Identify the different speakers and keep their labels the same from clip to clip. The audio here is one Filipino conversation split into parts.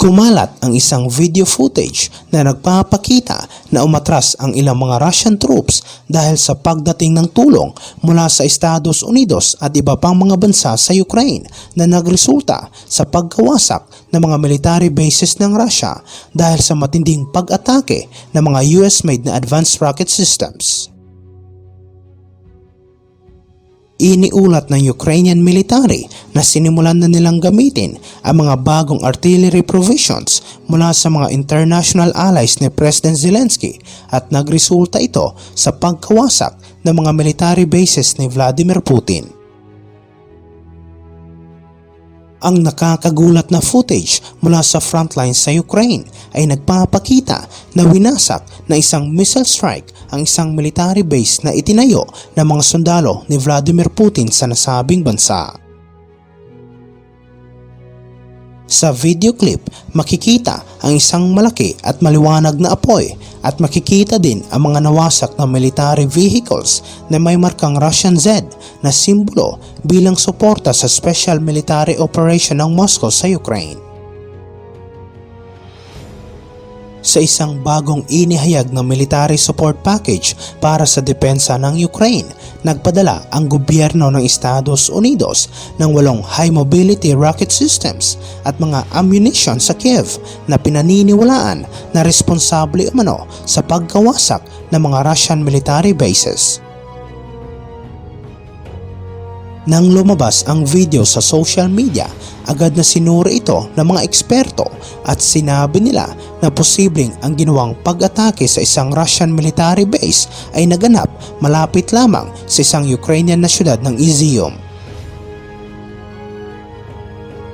Speaker 1: Kumalat ang isang video footage na nagpapakita na umatras ang ilang mga Russian troops dahil sa pagdating ng tulong mula sa Estados Unidos at iba pang mga bansa sa Ukraine na nagresulta sa pagkawasak ng mga military bases ng Russia dahil sa matinding pag-atake ng mga US-made na advanced rocket systems. Iniulat ng Ukrainian military na sinimulan na nilang gamitin ang mga bagong artillery provisions mula sa mga international allies ni President Zelensky at nagresulta ito sa pagkawasak ng mga military bases ni Vladimir Putin. Ang nakakagulat na footage mula sa frontline sa Ukraine ay nagpapakita na winasak na isang missile strike ang isang military base na itinayo ng mga sundalo ni Vladimir Putin sa nasabing bansa. Sa video clip, makikita ang isang malaki at maliwanag na apoy at makikita din ang mga nawasak na military vehicles na may markang Russian Z na simbolo bilang suporta sa special military operation ng Moscow sa Ukraine. sa isang bagong inihayag na military support package para sa depensa ng Ukraine. Nagpadala ang gobyerno ng Estados Unidos ng walong high mobility rocket systems at mga ammunition sa Kiev na pinaniniwalaan na responsable umano sa pagkawasak ng mga Russian military bases. Nang lumabas ang video sa social media, agad na sinuri ito ng mga eksperto at sinabi nila na posibleng ang ginawang pag-atake sa isang Russian military base ay naganap malapit lamang sa isang Ukrainian na syudad ng Izium.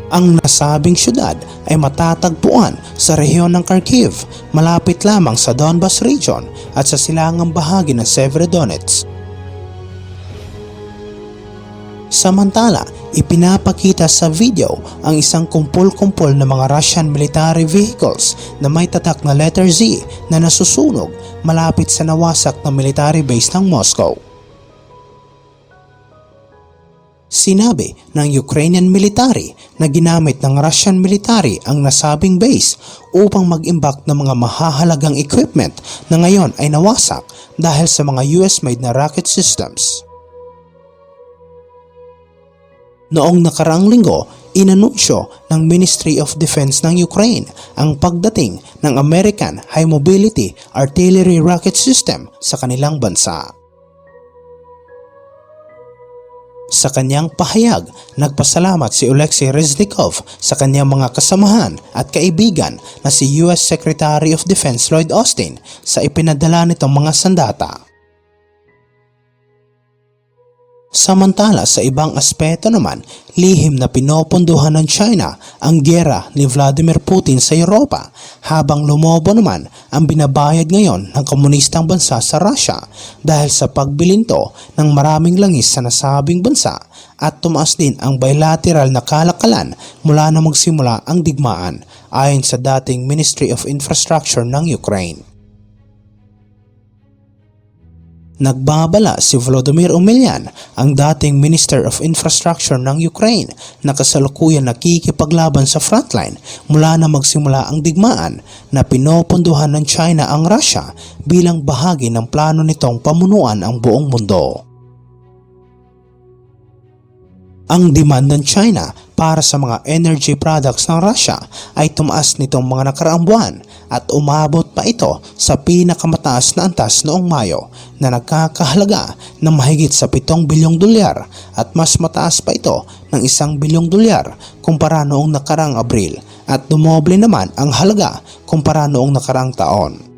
Speaker 1: Ang nasabing syudad ay matatagpuan sa rehiyon ng Kharkiv, malapit lamang sa Donbas region at sa silangang bahagi ng Severodonetsk. Samantala, ipinapakita sa video ang isang kumpol-kumpol na mga Russian military vehicles na may tatak na letter Z na nasusunog malapit sa nawasak na military base ng Moscow. Sinabi ng Ukrainian military na ginamit ng Russian military ang nasabing base upang mag-imbak ng mga mahahalagang equipment na ngayon ay nawasak dahil sa mga US-made na rocket systems. Noong nakaraang linggo, inanunsyo ng Ministry of Defense ng Ukraine ang pagdating ng American High Mobility Artillery Rocket System sa kanilang bansa. Sa kanyang pahayag, nagpasalamat si Oleksiy Reznikov sa kanyang mga kasamahan at kaibigan na si US Secretary of Defense Lloyd Austin sa ipinadala nitong mga sandata. Samantala sa ibang aspeto naman, lihim na pinopondohan ng China ang gera ni Vladimir Putin sa Europa habang lumobo naman ang binabayad ngayon ng komunistang bansa sa Russia dahil sa pagbilinto ng maraming langis sa nasabing bansa at tumaas din ang bilateral na kalakalan mula na magsimula ang digmaan ayon sa dating Ministry of Infrastructure ng Ukraine. Nagbabala si Volodymyr Umelian, ang dating Minister of Infrastructure ng Ukraine na kasalukuyan nakikipaglaban sa frontline mula na magsimula ang digmaan na pinopondohan ng China ang Russia bilang bahagi ng plano nitong pamunuan ang buong mundo. Ang demand ng China para sa mga energy products ng Russia ay tumaas nitong mga nakaraang buwan at umabot pa ito sa pinakamataas na antas noong Mayo na nagkakahalaga ng mahigit sa 7 bilyong dolyar at mas mataas pa ito ng 1 bilyong dolyar kumpara noong nakaraang Abril at dumoble naman ang halaga kumpara noong nakaraang taon.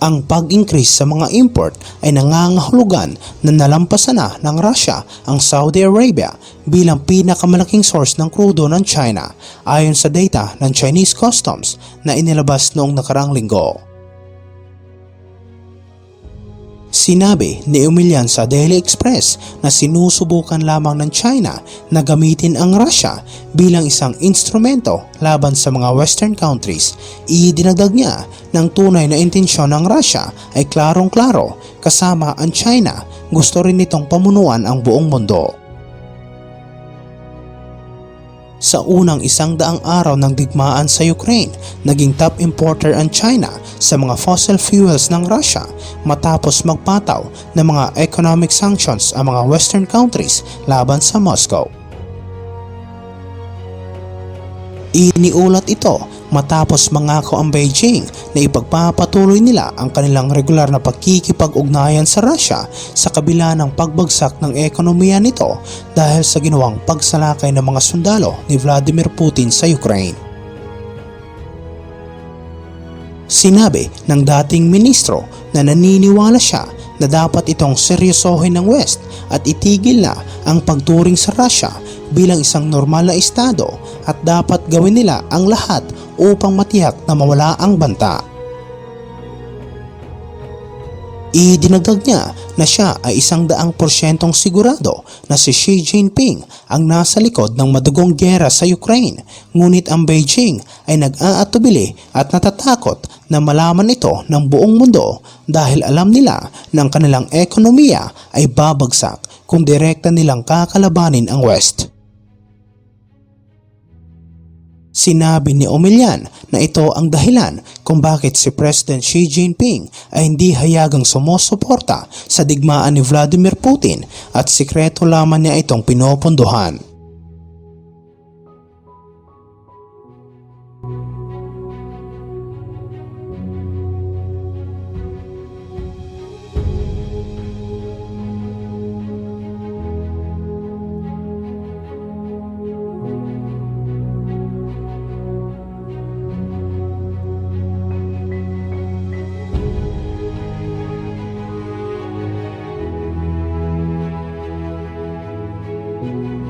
Speaker 1: Ang pag-increase sa mga import ay nangangahulugan na nalampasan na ng Russia ang Saudi Arabia bilang pinakamalaking source ng krudo ng China ayon sa data ng Chinese Customs na inilabas noong nakarang linggo. Sinabi ni Umilian sa Daily Express na sinusubukan lamang ng China na gamitin ang Russia bilang isang instrumento laban sa mga western countries. Idinagdag niya ng tunay na intensyon ng Russia ay klarong-klaro kasama ang China gusto rin nitong pamunuan ang buong mundo. Sa unang isang daang araw ng digmaan sa Ukraine, naging top importer ang China sa mga fossil fuels ng Russia matapos magpataw ng mga economic sanctions ang mga western countries laban sa Moscow. Iniulat ito matapos mangako ang Beijing na ipagpapatuloy nila ang kanilang regular na pagkikipag-ugnayan sa Russia sa kabila ng pagbagsak ng ekonomiya nito dahil sa ginawang pagsalakay ng mga sundalo ni Vladimir Putin sa Ukraine. Sinabi ng dating ministro na naniniwala siya na dapat itong seryosohin ng West at itigil na ang pagturing sa Russia bilang isang normal na estado at dapat gawin nila ang lahat upang matiyak na mawala ang banta. Idinagdag niya na siya ay isang daang porsyentong sigurado na si Xi Jinping ang nasa likod ng madugong gyera sa Ukraine ngunit ang Beijing ay nag-aatubili at natatakot na malaman ito ng buong mundo dahil alam nila ng kanilang ekonomiya ay babagsak kung direkta nilang kakalabanin ang West. Sinabi ni Omelian na ito ang dahilan kung bakit si President Xi Jinping ay hindi hayagang sumusuporta sa digmaan ni Vladimir Putin at sikreto lamang niya itong pinopondohan. Thank you.